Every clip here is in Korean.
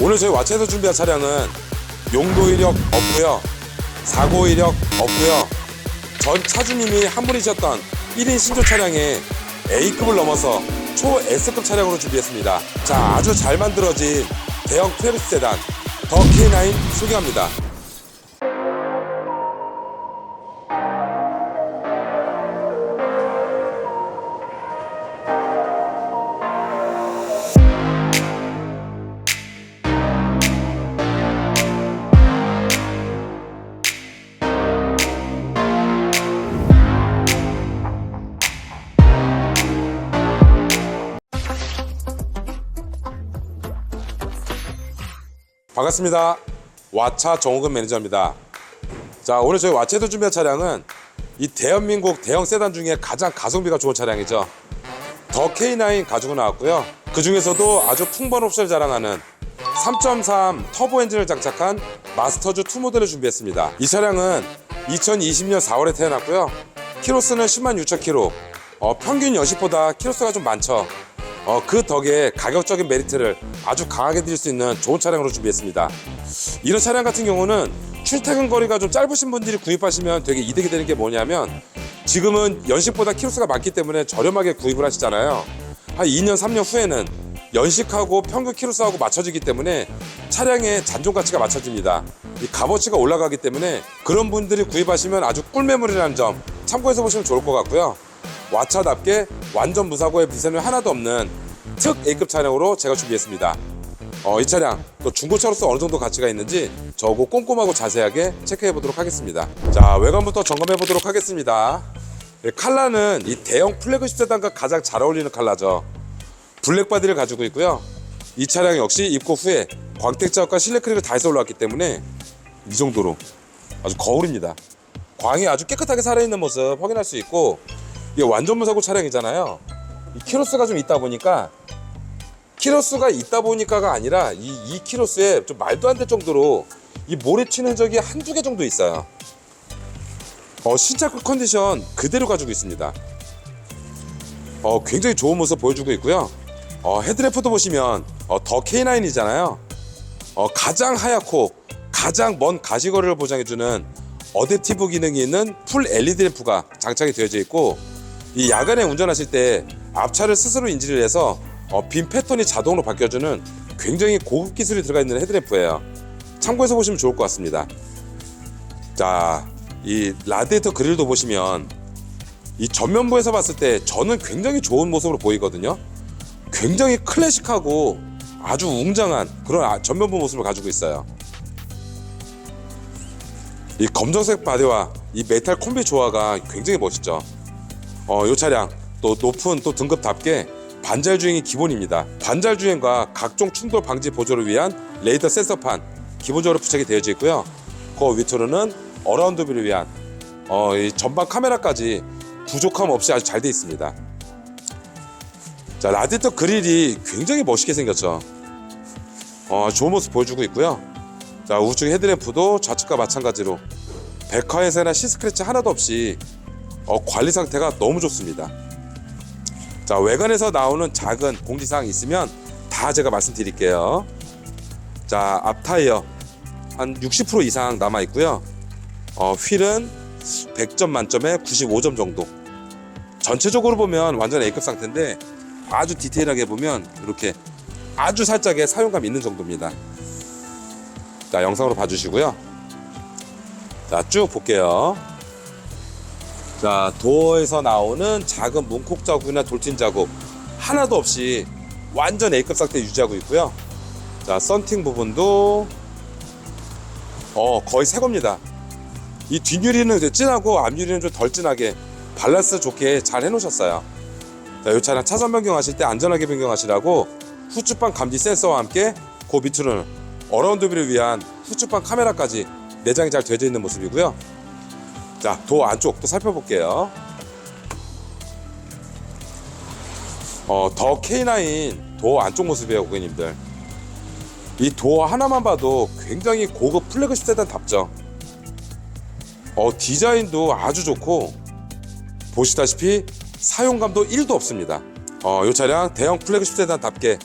오늘 저희 와체에서 준비한 차량은 용도 이력 없고요. 사고 이력 없고요. 전 차주님이 한 분이셨던 1인 신조 차량에 A급을 넘어서 초 S급 차량으로 준비했습니다. 자, 아주 잘 만들어진 대형 트레비스 세단 더 K9 소개합니다. 반갑습니다. 와차 정호근 매니저입니다. 자, 오늘 저희 와차에서 준비한 차량은 이 대한민국 대형 세단 중에 가장 가성비가 좋은 차량이죠. 더 K9 가지고 나왔고요. 그 중에서도 아주 풍부한 옵션을 자랑하는 3.3 터보 엔진을 장착한 마스터즈 2 모델을 준비했습니다. 이 차량은 2020년 4월에 태어났고요. 키로수는 10만 6천 키로. 어, 평균 연식보다 키로수가 좀 많죠. 어, 그 덕에 가격적인 메리트를 아주 강하게 드릴 수 있는 좋은 차량으로 준비했습니다. 이런 차량 같은 경우는 출퇴근 거리가 좀 짧으신 분들이 구입하시면 되게 이득이 되는 게 뭐냐면 지금은 연식보다 키로수가 많기 때문에 저렴하게 구입을 하시잖아요. 한 2년, 3년 후에는 연식하고 평균 키로수하고 맞춰지기 때문에 차량의 잔존 가치가 맞춰집니다. 이 값어치가 올라가기 때문에 그런 분들이 구입하시면 아주 꿀매물이라는 점 참고해서 보시면 좋을 것 같고요. 와차답게 완전 무사고에 비세는 하나도 없는 특 A급 차량으로 제가 준비했습니다. 어, 이 차량 또 중고차로서 어느 정도 가치가 있는지 저거 꼼꼼하고 자세하게 체크해 보도록 하겠습니다. 자 외관부터 점검해 보도록 하겠습니다. 이 칼라는 이 대형 플래그십 세단과 가장 잘 어울리는 칼라죠. 블랙 바디를 가지고 있고요. 이 차량 역시 입고 후에 광택 자국과 실내 크랙을 다 해서 올라왔기 때문에 이 정도로 아주 거울입니다. 광이 아주 깨끗하게 살아있는 모습 확인할 수 있고 이게 완전 무사고 차량이잖아요. 이 키로수가 좀 있다 보니까 키로수가 있다 보니까가 아니라 이, 이 키로수에 좀 말도 안 될 정도로 이 모래 튀는 적이 한두 개 정도 있어요. 어, 신차급 컨디션 그대로 가지고 있습니다. 어, 굉장히 좋은 모습 보여주고 있고요. 어, 헤드램프도 보시면 어, 더 K9이잖아요. 어, 가장 하얗고 가장 먼 가시거리를 보장해주는 어댑티브 기능이 있는 풀 LED 램프가 장착이 되어져 있고 이 야간에 운전하실 때 앞차를 스스로 인지를 해서 어, 빔 패턴이 자동으로 바뀌어주는 굉장히 고급 기술이 들어가 있는 헤드램프예요. 참고해서 보시면 좋을 것 같습니다. 자, 이 라디에이터 그릴도 보시면 이 전면부에서 봤을 때 저는 굉장히 좋은 모습으로 보이거든요. 굉장히 클래식하고 아주 웅장한 그런 아- 전면부 모습을 가지고 있어요. 이 검정색 바디와 이 메탈 콤비 조화가 굉장히 멋있죠. 어, 이 차량 또 높은 또 등급답게 반잘 주행이 기본입니다. 반잘 주행과 각종 충돌 방지 보조를 위한 레이더 센서판 기본적으로 부착이 되어져 있고요. 그 위쪽으로는 어라운드 뷰를 위한 어, 이 전방 카메라까지 부족함 없이 아주 잘돼 있습니다. 자 라디터 그릴이 굉장히 멋있게 생겼죠. 어, 좋은 모습 보여주고 있고요. 자 우측 헤드램프도 좌측과 마찬가지로 백화에서나 시스크래치 하나도 없이 어, 관리 상태가 너무 좋습니다. 자 외관에서 나오는 작은 공지사항 있으면 다 제가 말씀드릴게요. 자 앞 타이어 한 60% 이상 남아 있고요. 어, 휠은 100점 만점에 95점 정도. 전체적으로 보면 완전 A급 상태인데 아주 디테일하게 보면 이렇게 아주 살짝의 사용감 있는 정도입니다. 자 영상으로 봐주시고요. 자 쭉 볼게요. 자 도어에서 나오는 작은 문콕 자국이나 돌진 자국 하나도 없이 완전 A급 상태 유지하고 있고요. 자 썬팅 부분도 어 거의 새 겁니다. 이 뒷유리는 진하고 앞유리는 좀 덜 진하게 밸런스 좋게 잘 해놓으셨어요. 자, 이 차량 차선 변경하실 때 안전하게 변경하시라고 후추방 감지 센서와 함께 그 밑으로는 어라운드 뷰를 위한 후추방 카메라까지 내장이 잘 되어 있는 모습이고요. 자, 도 안쪽 또 살펴볼게요. 어, 더 K9 도 안쪽 모습이에요, 고객님들. 이 도어 하나만 봐도 굉장히 고급 플래그십 세단 답죠. 어, 디자인도 아주 좋고 보시다시피 사용감도 1도 없습니다. 어, 이 차량 대형 플래그십 세단답게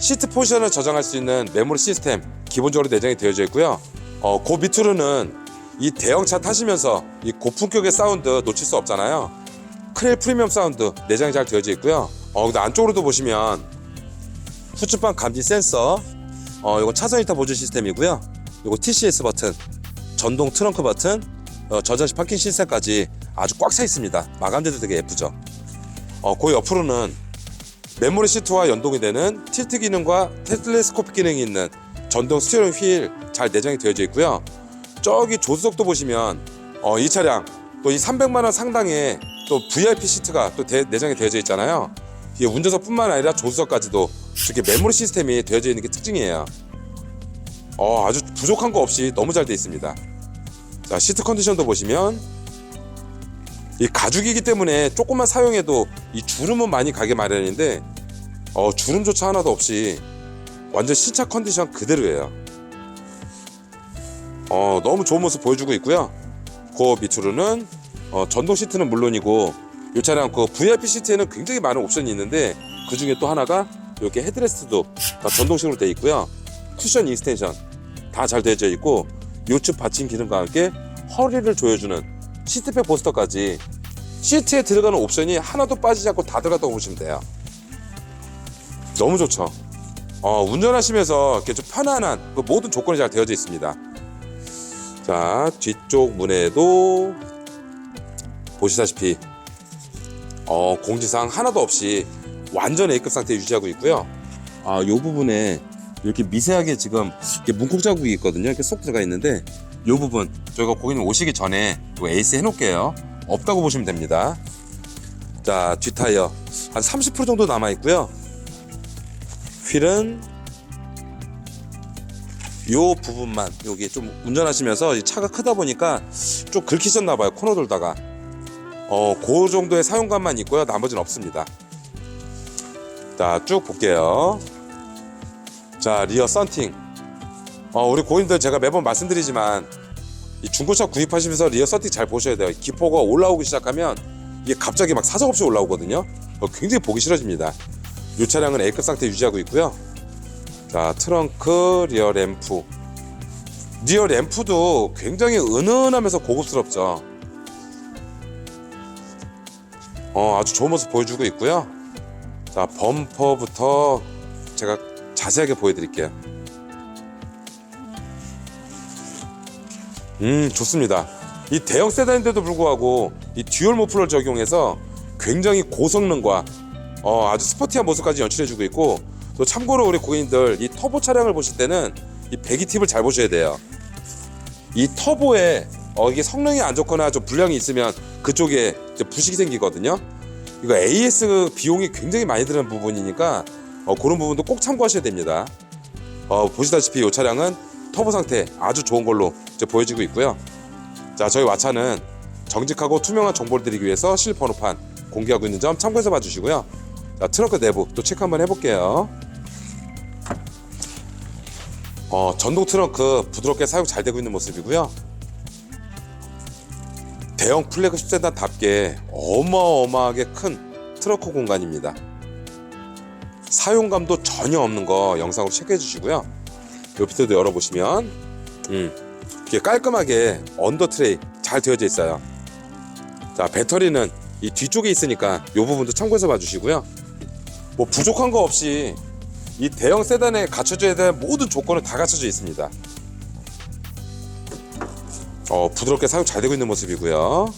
시트 포지션을 저장할 수 있는 메모리 시스템 기본적으로 내장이 되어져 있고요. 어, 그 밑으로는 이 대형차 타시면서 이 고품격의 사운드 놓칠 수 없잖아요. 크렐 프리미엄 사운드 내장이 잘 되어져 있고요. 어, 근데 안쪽으로도 보시면 후측방 감지 센서, 어, 이거 차선 이타 보조 시스템이고요. 이거 TCS 버튼, 전동 트렁크 버튼, 어, 저자식 파킹 시스템까지 아주 꽉 차 있습니다. 마감재도 되게 예쁘죠. 어, 그 옆으로는 메모리 시트와 연동이 되는 틸트 기능과 텔레스코픽 기능이 있는 전동 스티어링 휠 잘 내장이 되어져 있고요. 저기 조수석도 보시면 어, 이 차량 또 이 300만 원 상당의 또 VIP 시트가 또 대- 내장이 되어져 있잖아요. 이게 운전석뿐만 아니라 조수석까지도 이렇게 메모리 시스템이 되어져 있는 게 특징이에요. 어, 아주 부족한 거 없이 너무 잘 돼 있습니다. 자, 시트 컨디션도 보시면 이 가죽이기 때문에 조금만 사용해도 이 주름은 많이 가게 마련인데 어, 주름조차 하나도 없이 완전 신차 컨디션 그대로예요. 어, 너무 좋은 모습 보여주고 있고요. 그 밑으로는 어, 전동 시트는 물론이고 이 차량 그 VIP 시트에는 굉장히 많은 옵션이 있는데 그 중에 또 하나가 이렇게 헤드레스트도 다 전동식으로 되어 있고요. 쿠션 익스텐션 다 잘 되어져 있고 요측 받침 기능과 함께 허리를 조여주는 시트백 보스터까지 시트에 들어가는 옵션이 하나도 빠지지 않고 다 들어갔다고 보시면 돼요. 너무 좋죠. 어, 운전하시면서 이렇게 좀 편안한 그 모든 조건이 잘 되어져 있습니다. 자, 뒤쪽 문에도 보시다시피 어, 공지사항 하나도 없이 완전 A급 상태 유지하고 있고요. 아, 요 부분에 이렇게 미세하게 지금 이렇게 문콕 자국이 있거든요. 이렇게 쏙 들어가 있는데 요 부분 저희가 고객님 오시기 전에 또 에이스 해놓을게요. 없다고 보시면 됩니다. 자, 뒷 타이어 한 30% 정도 남아 있고요. 휠은 요 부분만 여기 좀 운전하시면서 이 차가 크다 보니까 좀 긁히셨나 봐요 코너 돌다가. 어, 그 정도의 사용감만 있고요. 나머지는 없습니다. 자 쭉 볼게요. 자 리어 썬팅. 어, 우리 고객님들 제가 매번 말씀드리지만 이 중고차 구입하시면서 리어 썬팅 잘 보셔야 돼요. 기포가 올라오기 시작하면 이게 갑자기 막 사정없이 올라오거든요. 어, 굉장히 보기 싫어집니다. 이 차량은 A급 상태 유지하고 있고요 자 트렁크 리어 램프. 리어 램프도 굉장히 은은하면서 고급스럽죠. 어 아주 좋은 모습 보여주고 있고요. 자 범퍼부터 제가 자세하게 보여드릴게요. 음 좋습니다. 이 대형 세단인데도 불구하고 이 듀얼 모플러를 적용해서 굉장히 고성능과 어, 아주 스포티한 모습까지 연출해주고 있고 또 참고로 우리 고객님들 이 터보 차량을 보실 때는 이 배기 팁을 잘 보셔야 돼요. 이 터보에 어, 이게 성능이 안 좋거나 좀 불량이 있으면 그쪽에 부식이 생기거든요. 이거 AS 비용이 굉장히 많이 드는 부분이니까 어, 그런 부분도 꼭 참고하셔야 됩니다. 어, 보시다시피 이 차량은 터보 상태 아주 좋은 걸로 보여지고 있고요. 자, 저희 와차는 정직하고 투명한 정보를 드리기 위해서 실 번호판 공개하고 있는 점 참고해서 봐주시고요. 자, 트렁크 내부 또 체크 한번 해볼게요. 어, 전동 트렁크 부드럽게 사용 잘 되고 있는 모습이고요. 대형 플래그십 세단답게 어마어마하게 큰 트렁크 공간입니다. 사용감도 전혀 없는 거 영상으로 체크해 주시고요. 요 밑에도 열어보시면 음, 이렇게 깔끔하게 언더 트레이 잘 되어져 있어요. 자, 배터리는 이 뒤쪽에 있으니까 이 부분도 참고해서 봐주시고요. 뭐 부족한 거 없이 이 대형 세단에 갖춰져야 될 모든 조건은 다 갖춰져 있습니다. 어, 부드럽게 사용 잘 되고 있는 모습이고요.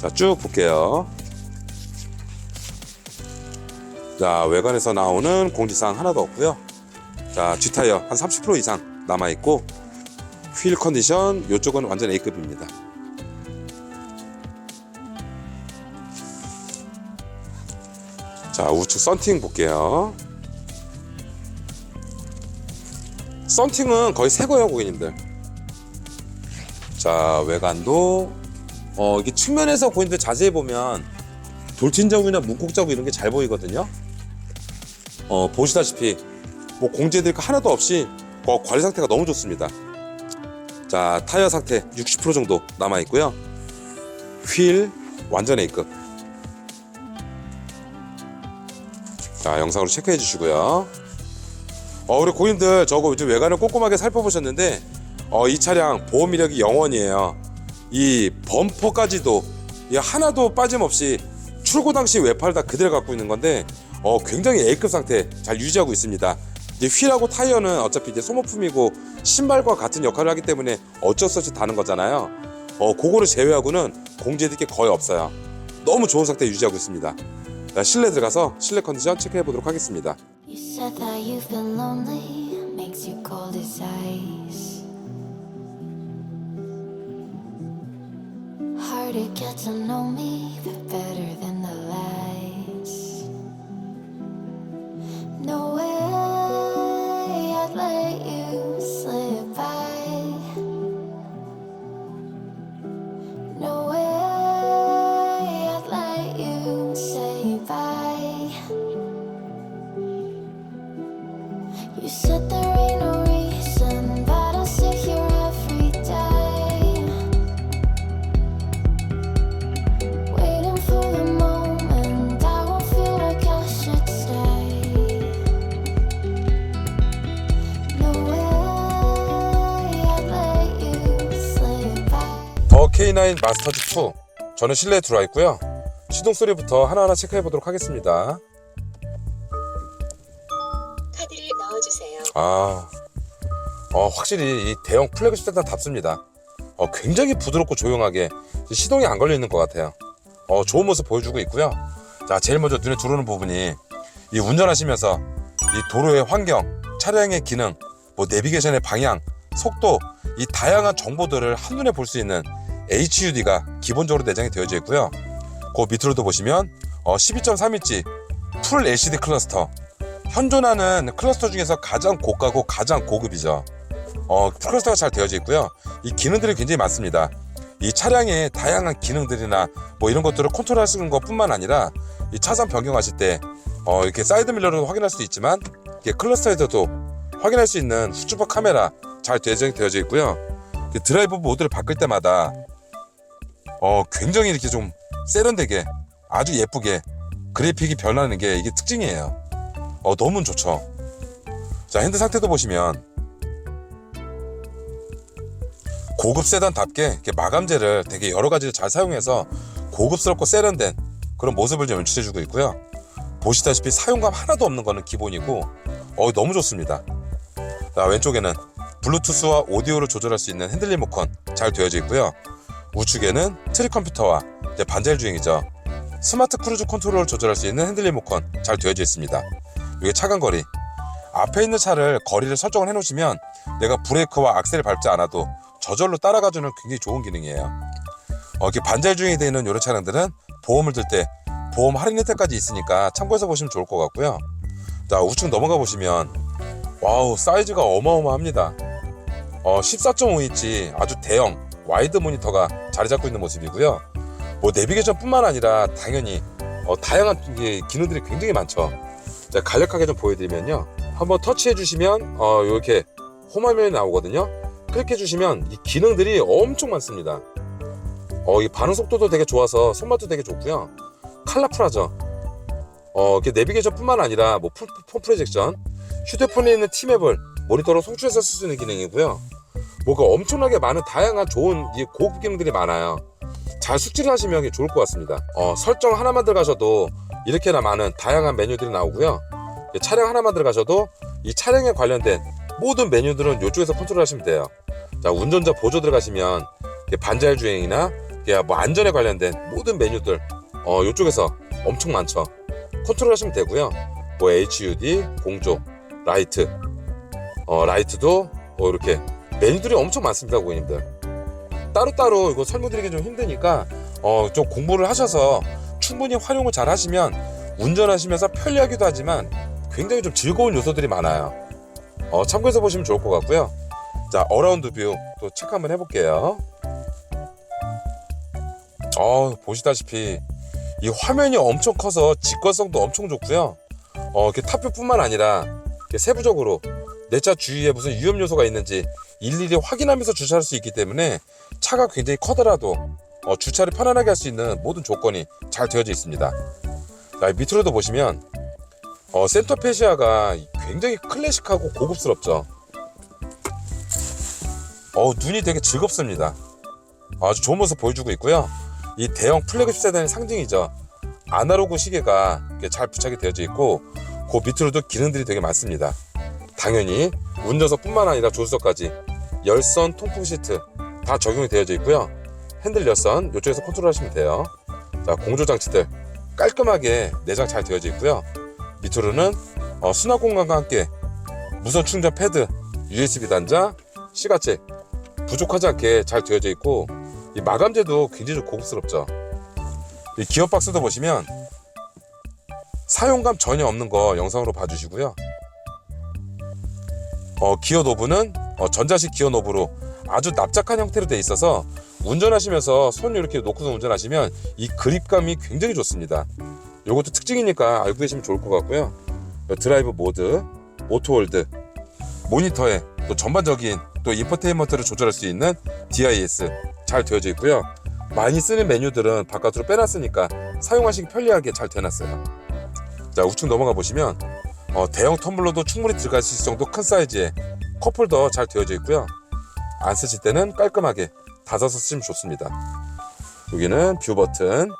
자, 쭉 볼게요. 자, 외관에서 나오는 공지사항 하나도 없고요. 자, 뒷타이어 한 30% 이상 남아 있고 휠 컨디션 이쪽은 완전 A급입니다. 자, 우측 썬팅 볼게요. 썬팅은 거의 새 거예요, 고객님들. 자, 외관도 어, 이게 측면에서 고객님들 자세히 보면 돌진 자국이나 문콕 자국 이런 게 잘 보이거든요. 어, 보시다시피 뭐 공제될 거 하나도 없이 어, 관리 상태가 너무 좋습니다. 자, 타이어 상태 60% 정도 남아 있고요. 휠 완전 A급. 자, 영상으로 체크해 주시고요. 어, 우리 고객님들 저거 요즘 외관을 꼼꼼하게 살펴보셨는데 어, 이 차량 보험 이력이 0원이에요. 이 범퍼까지도 이 하나도 빠짐없이 출고 당시 외파를 다 그대로 갖고 있는 건데 어, 굉장히 A급 상태 잘 유지하고 있습니다. 이제 휠하고 타이어는 어차피 이제 소모품이고 신발과 같은 역할을 하기 때문에 어쩔 수 없이 다는 거잖아요. 어, 그거를 제외하고는 공제될 게 거의 없어요. 너무 좋은 상태 유지하고 있습니다. 자, 실내 들어가서 실내 컨디션 체크해 보도록 하겠습니다. Said that you've been lonely, makes you cold as ice. Hard to get to know me, but better than the lies. No way I'd let you K9 마스터즈 2 저는 실내에 들어와 있고요. 시동 소리부터 하나하나 체크해 보도록 하겠습니다 아 어, 확실히 이 대형 플래그십 세단답습니다. 어, 굉장히 부드럽고 조용하게 시동이 안 걸려 있는 것 같아요. 어, 좋은 모습 보여주고 있고요. 자 제일 먼저 눈에 들어오는 부분이 이 운전하시면서 이 도로의 환경 차량의 기능 뭐 내비게이션의 방향 속도 이 다양한 정보들을 한눈에 볼 수 있는 HUD가 기본적으로 내장이 되어져 있고요. 그 밑으로도 보시면 어, 12.3인치 풀 LCD 클러스터 현존하는 클러스터 중에서 가장 고가고 가장 고급이죠. 어, 클러스터가 잘 되어져 있고요. 이 기능들이 굉장히 많습니다. 이 차량의 다양한 기능들이나 뭐 이런 것들을 컨트롤할 수 있는 것뿐만 아니라 이 차선 변경하실 때 어, 이렇게 사이드 밀러로 확인할 수도 있지만 이게 클러스터에서도 확인할 수 있는 수주버 카메라 잘 되어져 있고요. 그 드라이브 모드를 바꿀 때마다 어 굉장히 이렇게 좀 세련되게 아주 예쁘게 그래픽이 변하는 게 이게 특징이에요. 어 너무 좋죠. 자 핸드 상태도 보시면 고급 세단답게 마감재를 되게 여러 가지를 잘 사용해서 고급스럽고 세련된 그런 모습을 좀 연출해주고 있고요. 보시다시피 사용감 하나도 없는 거는 기본이고 어 너무 좋습니다. 자 왼쪽에는 블루투스와 오디오를 조절할 수 있는 핸들 리모컨 잘 되어져 있고요. 우측에는 트리 컴퓨터와 반자율 주행이죠. 스마트 크루즈 컨트롤을 조절할 수 있는 핸들 리모컨 잘 되어져 있습니다. 이게 차간 거리. 앞에 있는 차를 거리를 설정을 해놓으시면 내가 브레이크와 악셀을 밟지 않아도 저절로 따라가주는 굉장히 좋은 기능이에요. 어, 이렇게 반자율 주행이 되는 이런 차량들은 보험을 들 때 보험 할인 혜택까지 있으니까 참고해서 보시면 좋을 것 같고요. 자 우측 넘어가 보시면 와우 사이즈가 어마어마합니다. 어, 14.5인치 아주 대형 와이드 모니터가 자리 잡고 있는 모습이고요. 뭐 내비게이션뿐만 아니라 당연히 어, 다양한 기능들이 굉장히 많죠. 자, 간략하게 좀 보여드리면요. 한번 터치해 주시면 어, 이렇게 홈화면이 나오거든요. 클릭해 주시면 이 기능들이 엄청 많습니다. 어, 이 반응 속도도 되게 좋아서 손맛도 되게 좋고요. 컬러풀하죠. 어, 이렇게 내비게이션뿐만 아니라 뭐 폰, 폰 프로젝션, 휴대폰에 있는 티맵을 모니터로 송출해서 쓸 수 있는 기능이고요. 뭐가 엄청나게 많은 다양한 좋은 이 고급 기능들이 많아요. 잘 숙지를 하시면 이게 좋을 것 같습니다. 어, 설정 하나만 들어가셔도 이렇게나 많은 다양한 메뉴들이 나오고요. 이 차량 하나만 들어가셔도 이 차량에 관련된 모든 메뉴들은 이쪽에서 컨트롤 하시면 돼요. 자, 운전자 보조 들어가시면 반자율 주행이나 뭐 안전에 관련된 모든 메뉴들 어, 이쪽에서 엄청 많죠. 컨트롤 하시면 되고요. 뭐 HUD, 공조, 라이트, 어, 라이트도 뭐 이렇게 메뉴들이 엄청 많습니다, 고객님들. 따로따로 이거 설명드리기 좀 힘드니까 어, 좀 공부를 하셔서 충분히 활용을 잘 하시면 운전하시면서 편리하기도 하지만 굉장히 좀 즐거운 요소들이 많아요. 어, 참고해서 보시면 좋을 것 같고요. 자, 어라운드 뷰 또 체크 한번 해볼게요. 어, 보시다시피 이 화면이 엄청 커서 직관성도 엄청 좋고요. 어, 이렇게 탑뷰뿐만 아니라 이렇게 세부적으로 내 차 주위에 무슨 위험 요소가 있는지 일일이 확인하면서 주차할 수 있기 때문에 차가 굉장히 커더라도 어, 주차를 편안하게 할 수 있는 모든 조건이 잘 되어져 있습니다. 자, 밑으로도 보시면 어, 센터페시아가 굉장히 클래식하고 고급스럽죠. 어, 눈이 되게 즐겁습니다. 아주 좋은 모습 보여주고 있고요. 이 대형 플래그십 세단의 상징이죠. 아날로그 시계가 잘 부착이 되어져 있고 그 밑으로도 기능들이 되게 많습니다. 당연히 운전석뿐만 아니라 조수석까지 열선 통풍 시트 다 적용이 되어져 있고요. 핸들 열선 이쪽에서 컨트롤 하시면 돼요. 자 공조 장치들 깔끔하게 내장 잘 되어져 있고요. 밑으로는 어, 수납 공간과 함께 무선 충전 패드, USB 단자, 시가책 부족하지 않게 잘 되어져 있고 이 마감재도 굉장히 좀 고급스럽죠. 이 기어 박스도 보시면 사용감 전혀 없는 거 영상으로 봐주시고요. 어, 기어 노브는 어, 전자식 기어 노브로 아주 납작한 형태로 돼 있어서 운전하시면서 손 이렇게 놓고서 운전하시면 이 그립감이 굉장히 좋습니다. 요것도 특징이니까 알고 계시면 좋을 것 같고요. 드라이브 모드, 오토홀드, 모니터에 또 전반적인 또 인포테인먼트를 조절할 수 있는 DIS 잘 되어져 있고요. 많이 쓰는 메뉴들은 바깥으로 빼놨으니까 사용하시기 편리하게 잘 되놨어요. 자 우측 넘어가 보시면 어, 대형 텀블러도 충분히 들어갈 수 있을 정도 큰 사이즈의 컵홀더 잘 되어져 있고요. 안 쓰실 때는 깔끔하게 닫아서 쓰시면 좋습니다. 여기는 뷰 버튼,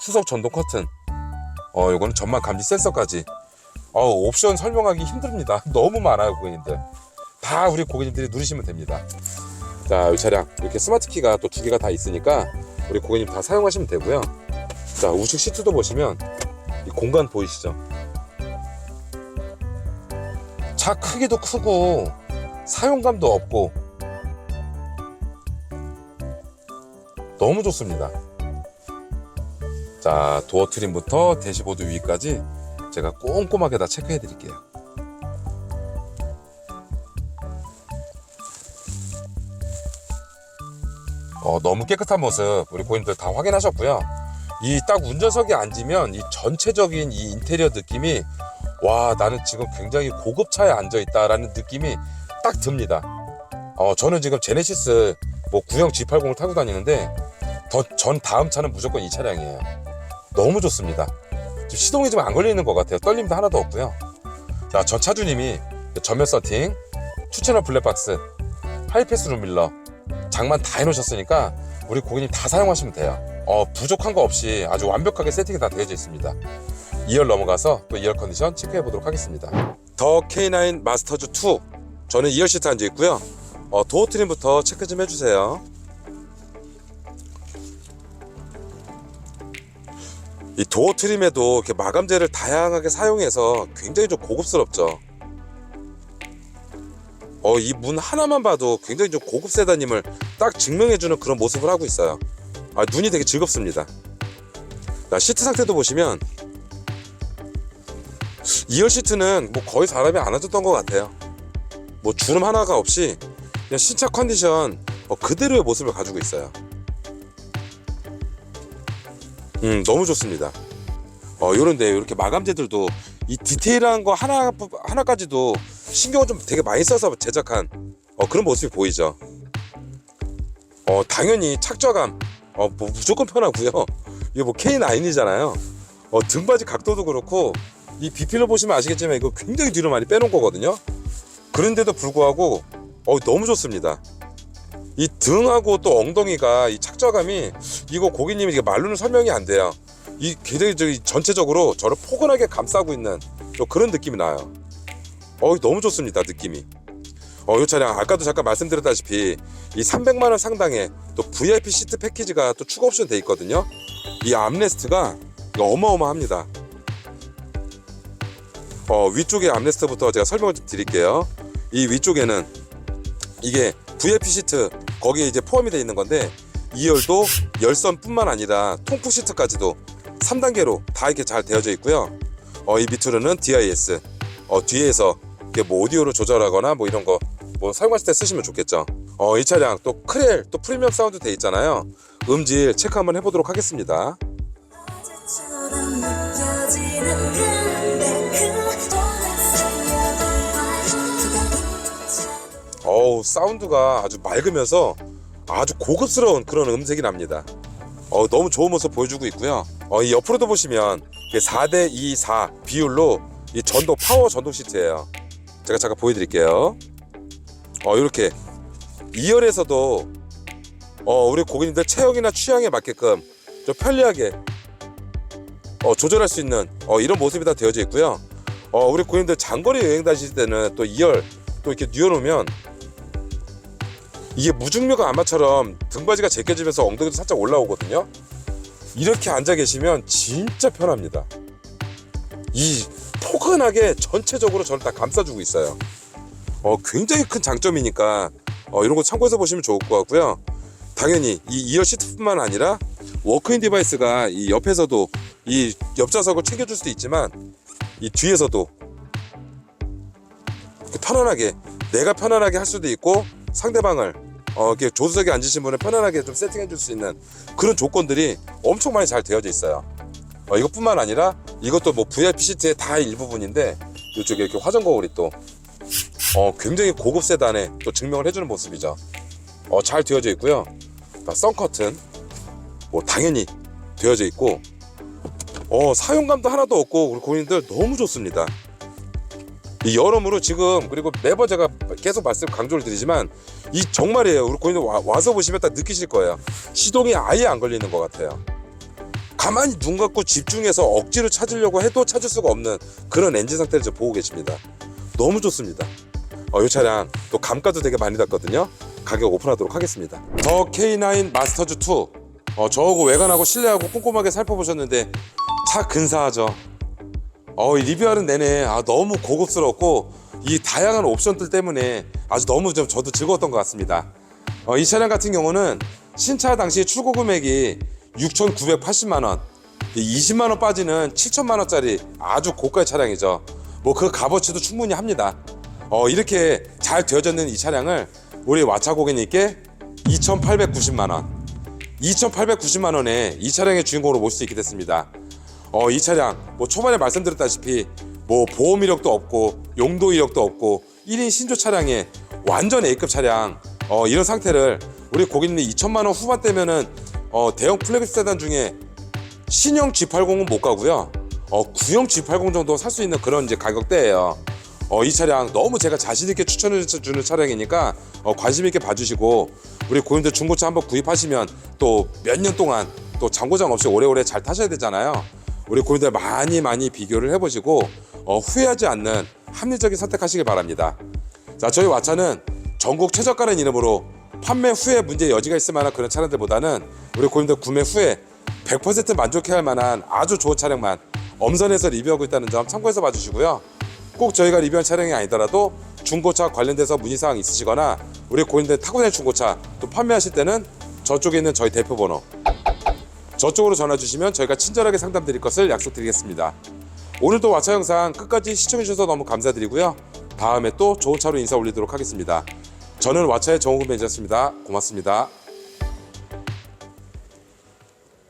수석 전동 커튼, 어, 요거는 전막 감지 센서까지. 어, 옵션 설명하기 힘듭니다. 너무 많아요, 고객님들. 다 우리 고객님들이 누르시면 됩니다. 자, 이 차량 이렇게 스마트 키가 또 두 개가 다 있으니까 우리 고객님 다 사용하시면 되고요. 자, 우측 시트도 보시면 이 공간 보이시죠? 차 크기도 크고 사용감도 없고 너무 좋습니다. 자, 도어 트림부터 대시보드 위까지 제가 꼼꼼하게 다 체크해 드릴게요. 어, 너무 깨끗한 모습 우리 고객님들 다 확인하셨고요. 이 딱 운전석에 앉으면 이 전체적인 이 인테리어 느낌이 와 나는 지금 굉장히 고급 차에 앉아 있다라는 느낌이 딱 듭니다. 어, 저는 지금 제네시스 뭐 구형 G80을 타고 다니는데 더 전 다음 차는 무조건 이 차량이에요. 너무 좋습니다. 지금 시동이 좀안 걸리는 것 같아요. 떨림도 하나도 없고요. 자, 전 차주님이 전면 서팅, 투채널 블랙박스, 하이패스 룸밀러, 장만 다 해놓으셨으니까 우리 고객님 다 사용하시면 돼요. 어, 부족한 거 없이 아주 완벽하게 세팅이 다 되어져 있습니다. 2열 넘어가서 또 2열 컨디션 체크해 보도록 하겠습니다. 더 K9 마스터즈 2 저는 2열 시트 앉아 있고요. 어, 도어 트림부터 체크 좀 해주세요. 이 도어 트림에도 이렇게 마감재를 다양하게 사용해서 굉장히 좀 고급스럽죠. 어, 이 문 하나만 봐도 굉장히 좀 고급 세단임을 딱 증명해주는 그런 모습을 하고 있어요. 아, 눈이 되게 즐겁습니다. 자, 시트 상태도 보시면 2열 시트는 뭐 거의 사람이 안 앉았던 것 같아요. 뭐 주름 하나가 없이 그냥 신차 컨디션 어, 그대로의 모습을 가지고 있어요. 음, 너무 좋습니다. 어, 요런데 이렇게 마감재들도 이 디테일한 거 하나 하나까지도 신경을 좀 되게 많이 써서 제작한 어, 그런 모습이 보이죠. 어, 당연히 착좌감 어, 뭐 무조건 편하고요. 이거 뭐 K9이잖아요. 어, 등받이 각도도 그렇고 이 비필로 보시면 아시겠지만 이거 굉장히 뒤로 많이 빼놓은 거거든요. 그런데도 불구하고 어, 너무 좋습니다. 이 등하고 또 엉덩이가 이 착좌감이 이거 고객님이 이게 말로는 설명이 안 돼요. 이 굉장히 전체적으로 저를 포근하게 감싸고 있는 또 그런 느낌이 나요. 어, 너무 좋습니다 느낌이. 어, 이 차량 아까도 잠깐 말씀드렸다시피 이 300만 원 상당의 또 VIP 시트 패키지가 또 추가 옵션 돼 있거든요. 이 암레스트가 어마어마합니다. 어, 위쪽에 암레스트부터 제가 설명을 좀 드릴게요. 이 위쪽에는 이게 VIP 시트 거기에 이제 포함이 되어 있는 건데 2열도 열선뿐만 아니라 통풍 시트까지도 3단계로 다 이렇게 잘 되어져 있고요. 어, 이 밑으로는 DIS 어, 뒤에서 이게 뭐 오디오로 조절하거나 뭐 이런 거 뭐 사용하실 때 쓰시면 좋겠죠. 어, 이 차량 또 크렐 또 프리미엄 사운드 돼 있잖아요. 음질 체크 한번 해보도록 하겠습니다. 사운드가 아주 맑으면서 아주 고급스러운 그런 음색이 납니다. 어, 너무 좋은 모습 보여주고 있고요. 어, 이 옆으로도 보시면 4대 2, 4 비율로 이 전동 파워 전동 시트예요. 제가 잠깐 보여드릴게요. 어 이렇게 2열에서도 어 우리 고객님들 체형이나 취향에 맞게끔 좀 편리하게 어, 조절할 수 있는 어, 이런 모습이 다 되어져 있고요. 어, 우리 고객님들 장거리 여행 다니실 때는 또 2열 또 이렇게 뉘어놓으면 이게 무중력 안마처럼 등받이가 제껴지면서 엉덩이도 살짝 올라오거든요. 이렇게 앉아 계시면 진짜 편합니다. 이 포근하게 전체적으로 저를 다 감싸주고 있어요. 어, 굉장히 큰 장점이니까 어, 이런 거 참고해서 보시면 좋을 것 같고요. 당연히 이 2열 시트뿐만 아니라 워크인 디바이스가 이 옆에서도 이 옆좌석을 챙겨줄 수도 있지만 이 뒤에서도 편안하게 내가 편안하게 할 수도 있고 상대방을 어, 이렇게 조수석에 앉으신 분을 편안하게 좀 세팅해 줄 수 있는 그런 조건들이 엄청 많이 잘 되어져 있어요. 어, 이것뿐만 아니라 이것도 뭐 VIP 시트의 다 일부분인데 이쪽에 이렇게 화전 거울이 또 어, 굉장히 고급 세단에 또 증명을 해주는 모습이죠. 어, 잘 되어져 있고요. 다 선커튼 뭐 당연히 되어져 있고 어, 사용감도 하나도 없고 우리 고객님들 너무 좋습니다. 이 여러모로 지금 그리고 매번 제가 계속 말씀 강조를 드리지만 이 정말이에요. 우리 고객님 와, 와서 보시면 딱 느끼실 거예요. 시동이 아예 안 걸리는 것 같아요. 가만히 눈 감고 집중해서 억지로 찾으려고 해도 찾을 수가 없는 그런 엔진 상태를 지금 보고 계십니다. 너무 좋습니다. 어, 이 차량 또 감가도 되게 많이 났거든요. 가격 오픈하도록 하겠습니다. 더 K9 마스터즈 2. 어, 저하고 외관하고 실내하고 꼼꼼하게 살펴보셨는데 차 근사하죠. 어, 이 리뷰하는 내내 아, 너무 고급스럽고 이 다양한 옵션들 때문에 아주 너무 좀 저도 즐거웠던 것 같습니다. 어, 이 차량 같은 경우는 신차 당시 출고 금액이 6,980만 원, 20만 원 빠지는 7천만 원짜리 아주 고가의 차량이죠. 뭐 그 값어치도 충분히 합니다. 어, 이렇게 잘 되어져 있는 이 차량을 우리 와차 고객님께 2,890만 원, 2,890만 원에 이 차량의 주인공으로 모실 수 있게 됐습니다. 어, 이 차량 뭐 초반에 말씀드렸다시피 뭐 보험 이력도 없고 용도 이력도 없고 1인 신조 차량에 완전 A급 차량 어, 이런 상태를 우리 고객님이 2천만 원 후반대면은 어, 대형 플래그 세단 중에 신형 G80은 못 가고요. 어, 구형 G80 정도 살 수 있는 그런 이제 가격대예요. 어, 이 차량 너무 제가 자신 있게 추천해 주는 차량이니까 어, 관심 있게 봐주시고 우리 고객님들 중고차 한번 구입하시면 또 몇 년 동안 또 장고장 없이 오래오래 잘 타셔야 되잖아요. 우리 고객님들 많이 많이 비교를 해보시고 어, 후회하지 않는 합리적인 선택하시길 바랍니다. 자, 저희 와차는 전국 최저가라는 이름으로 판매 후에 문제 여지가 있을 만한 그런 차량들보다는 우리 고객님들 구매 후에 100% 만족해야 할 만한 아주 좋은 차량만 엄선해서 리뷰하고 있다는 점 참고해서 봐주시고요. 꼭 저희가 리뷰한 차량이 아니더라도 중고차 관련돼서 문의사항 있으시거나 우리 고객님들 타고 다니는 중고차 또 판매하실 때는 저쪽에 있는 저희 대표 번호 저쪽으로 전화 주시면 저희가 친절하게 상담 드릴 것을 약속드리겠습니다. 오늘도 와차 영상 끝까지 시청해 주셔서 너무 감사드리고요. 다음에 또 좋은 차로 인사 올리도록 하겠습니다. 저는 와차의 정호근 매니저였습니다. 고맙습니다.